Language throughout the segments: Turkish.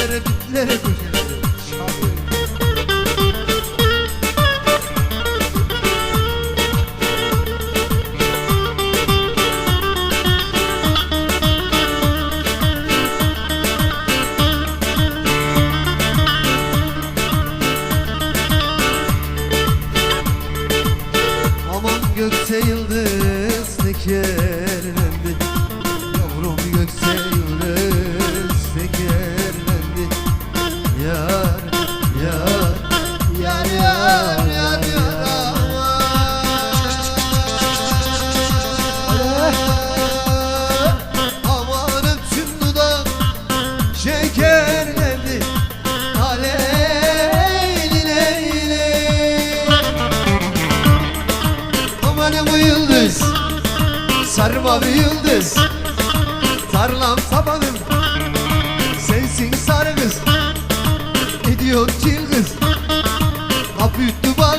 Dertlere Aman gökte yıldız ne Sarı mavi yıldız. Tarlam tabanım. Sensin sarı kız Ediyor çil kız Kapıyı duvar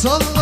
Sanma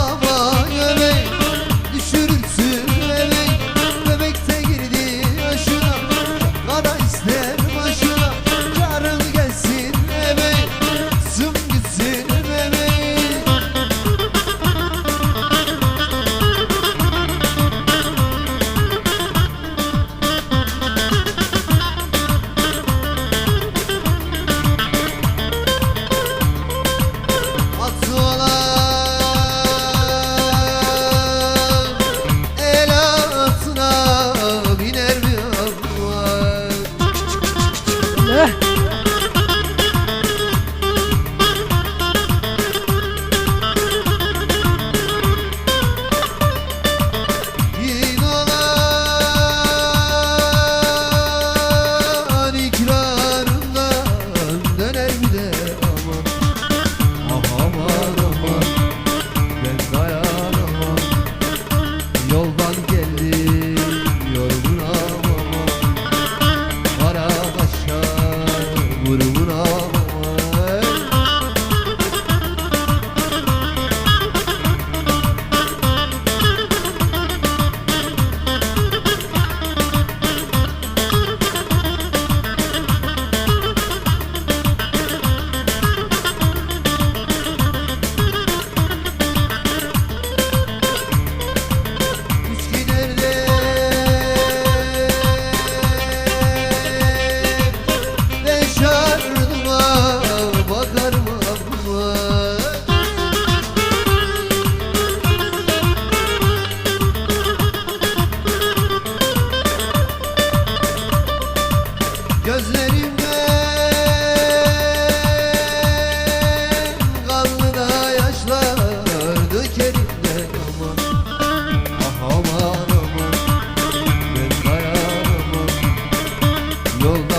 yolda